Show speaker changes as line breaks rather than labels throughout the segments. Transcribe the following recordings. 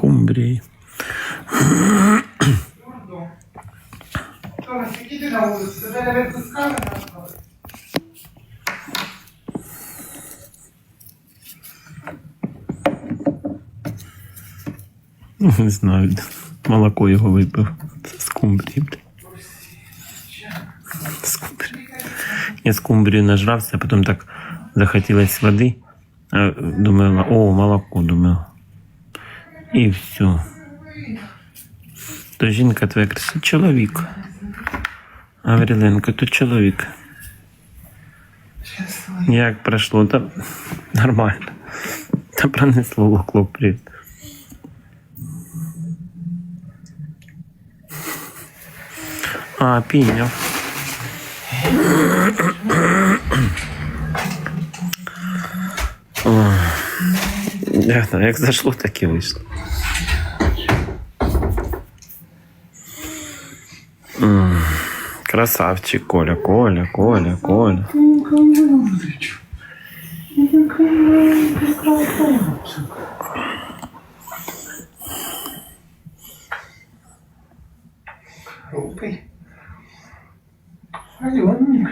скумбрії.
Не
знаю, молоко його випив. Це скумбрії. блін. Я скумбрію нажрався, а потім так захотілось води. А, Думаю, о, молоко, думаю. І все. То жінка твоя краса чоловік. Гавриленко, то чоловік. Як пройшло? Та нормально. Та пронесло привіт. А, піняв. Я знаю, як зайшло, так і вийшло. М, Красавчик Коля, Коля, Коля, Коля.
Глупий. Аленький.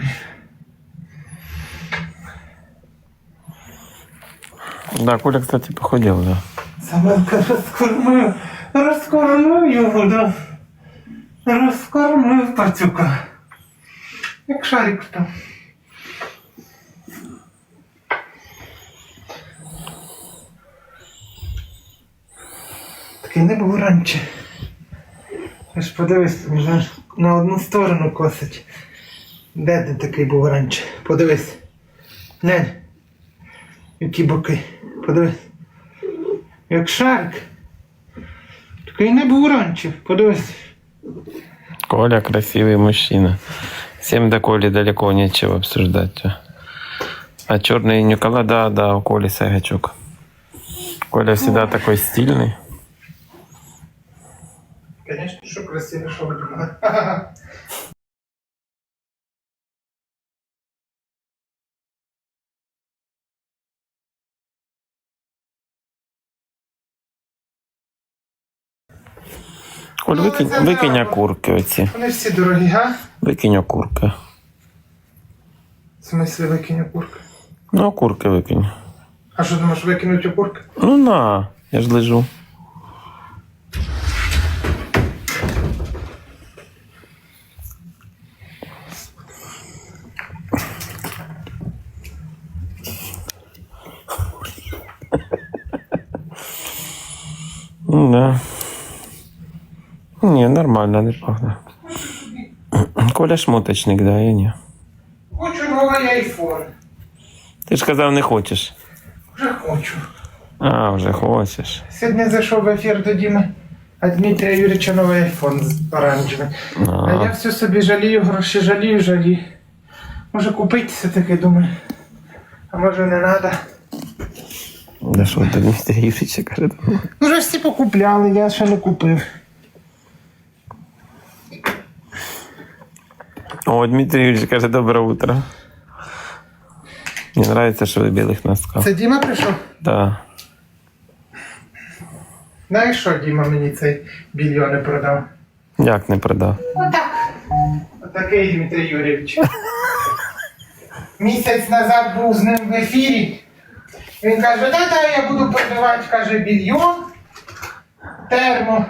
Да, Коля, кстати, похудел, да.
Самелка розкормив, розкормив його, да. Розкормив пацюка. Як шарик там. Такий не був раніше. Ти ж подивись, він на одну сторону косить. Де ти такий був раніше? Подивись. Глянь. Які боки. Подивись. Як шарик. Такий не був раніше. Подивись.
Коля красивый мужчина. Всем до Коли далеко нечего обсуждать. А черный Никола, да, да, у Коли Сагачук. Коля всегда такой стильный.
Конечно, що красиво, що вдома.
Викинь, викинь окурки оці.
Вони ж всі дорогі, га?
Викинь окурки.
В смислі викинь окурки.
Ну, окурки викинь.
А що думаєш, викинуть окурки?
Ну на, я ж лежу. Ну, Да. Не, нормально, не пахне. Коля шмоточник, да, я ні.
Хочу новий айфон.
Ти ж казав, не хочеш.
Вже хочу.
А, вже хочеш.
Сьогодні зайшов в ефір до Діми, а Дмитрія Юрійовича новий айфон з оранжевим. А я все собі жалію, гроші жалію, жалію. Може купити все-таки, думаю. А може не треба.
да що ти Дмитрий Юрійович каже?
Ну, вже всі покупляли, я ще не купив.
О, Дмитрий Юрьевич каже, доброе утро. Мне нравится, что вы в белых носках.
Це Діма прийшов?
Да.
Знаєш що, Діма мені цей більйон не продав?
Як не продав?
Отак. Отакий Дмитрий Юрійович. Місяць назад був з ним в ефірі. Він каже, да-да, я буду продавати, каже, більйон, термо.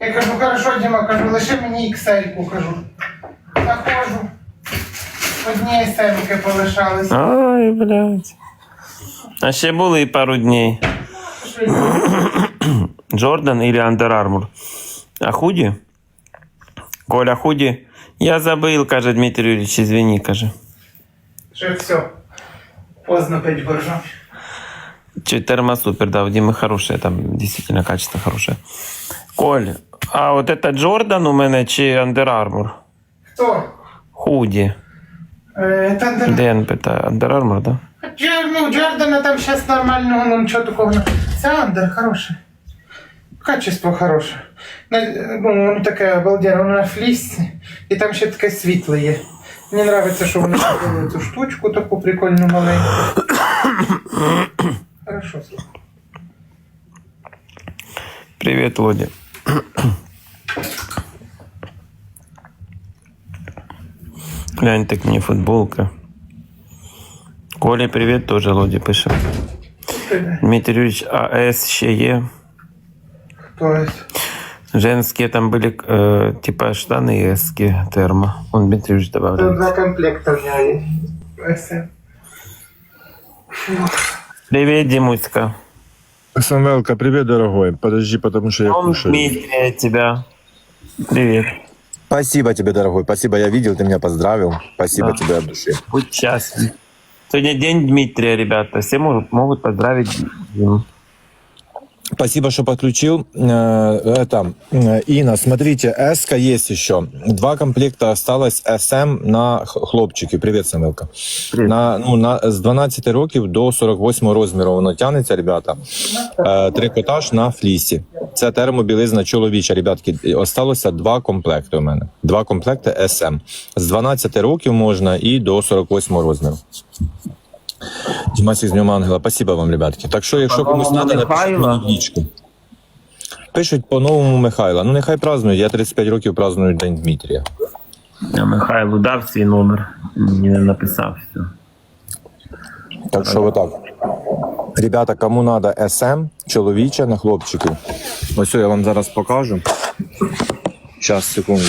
Я кажу, хорошо, Діма, кажу, лише мені XL, кажу. Заходжу. Одні семки полишались.
Ай, блядь. А ще були пару дней. Джордан или Under Armour. А худі? Коля, худі? Я забыл, каже Дмитрий Юрьевич, извини, каже.
Що все. Поздно пить боржом.
Че термосупер, да, у Димы хорошая, там действительно качество хорошее. Коль, а вот это Джордан у мене чи Under Armour?
Хто?
Худі.
Е, Тандер.
Ден питає, Under Armour, да?
Джор- Ну, Джордана там сейчас нормального, ну ничего такого. не- Це Андер хороший. Качество хороше. На- Ну, воно таке обалденне, воно на флісці. І там ще таке світле є. Мені подобається, що вони зробили цю штучку таку прикольну маленьку. Хорошо, слухай.
Привет, Лоди. Глянь, так мне футболка. Коля, привет, тоже Лоди пише. Дмитрий Юрьевич, АС ще є.
Хтось.
Женские там были, э, типа штаны эски термо. Он Дмитрий Юрьевич добавлял.
два комплекта нього є. Ось це.
Привет, Димуська.
Самвелка, привет, дорогой. Подожди, потому что я
Он
кушаю.
Дмитрий от тебя. Привет.
Спасибо тебе, дорогой. Спасибо, я видел, ты меня поздравил. Спасибо
Да.
тебе от души.
Будь счастлив. Сегодня день Дмитрия, ребята. Все могут, могут поздравить.
Спасибо, что подключил. Э, Это, э, Инна, смотрите, S есть еще. Два комплекта осталось SM на х- хлопчики. Привет, Самилка.
Привет.
На, ну, на, з 12 років до 48 розміру воно тягнеться, ребята. Е, трикотаж на флісі. Це термобілизна чоловіча, ребятки. І Осталося два комплекти у мене. Два комплекти SM. З 12 років можна і до 48 розміру. Дімасік з Днем Ангела. Спасибо вам, ребятки. Так що, якщо комусь треба, напишіть мені в лічку. Пишуть по-новому Михайла. Ну, нехай празднують. Я 35 років праздную День Дмитрія.
Я Михайлу дав свій номер. Не написав все.
Так що отак. Ребята, кому надо SM, чоловіче на хлопчиків. Ось я вам зараз покажу. Зараз, секунду.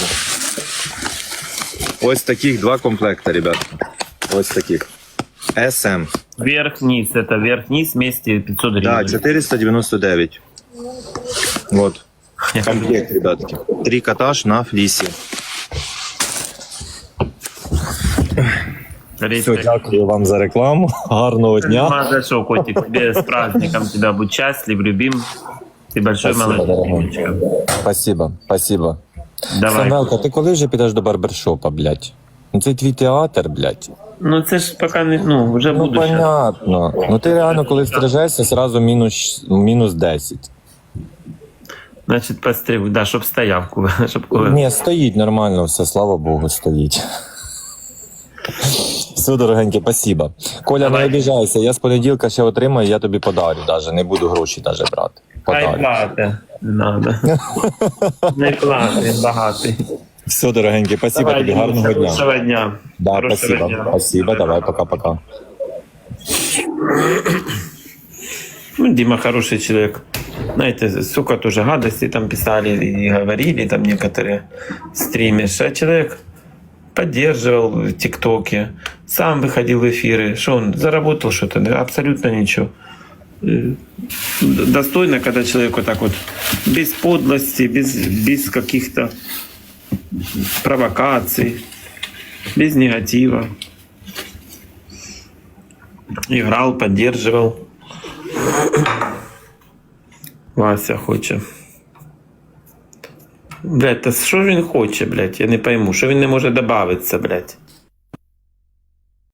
Ось таких два комплекта, ребята. Ось таких. SM.
Верх-низ. Это верх-низ вместе 500 гривен.
Да, 499. Вот. Комплект, ребятки. Трикотаж на флісі. Все, дякую вам за рекламу. Гарного дня.
Нема за что, котик. Тебе с праздником. Тебя будь счастлив, любим. Ты большой
Спасибо,
молодец.
дорогой. Спасибо, спасибо.
Давай.
Самвелка, ти коли вже підеш до барбершопа, блядь? Ну це твій театр, блядь.
Ну це ж поки не, ну, вже
Ну,
щас.
понятно. Ну ти реально, коли стрижешся, сразу мінус, мінус 10.
Значить, постриг, да, щоб стояв, щоб коли.
Ні, стоїть нормально все, слава Богу, стоїть. Все, дорогеньке, спасибо. Коля,
Давай.
не обіжайся, я з понеділка ще отримаю, я тобі подарю даже, не буду гроші даже брати.
Хай плати. Не надо. Не плати, багатий.
Все, дорогеньке, спасибо
Давай,
тобі, гарного дня.
Дня.
Да,
Хорошого
спасибо.
дня.
Спасибо, давай, пока-пока.
Ну, Дима хороший человек. Знаете, сука, тоже гадости там писали и говорили там некоторые стримишь. А человек поддерживал в ТикТоке, сам выходил в эфиры. Что он заработал что-то? Да, абсолютно ничего. Э, Достойно, когда человек вот так вот без подлости, без, без каких-то провокаций, без негатива. Играл, поддерживал. Вася хоче. Блять, та що він хоче, блять? Я не пойму, що він не може добавитися, блять.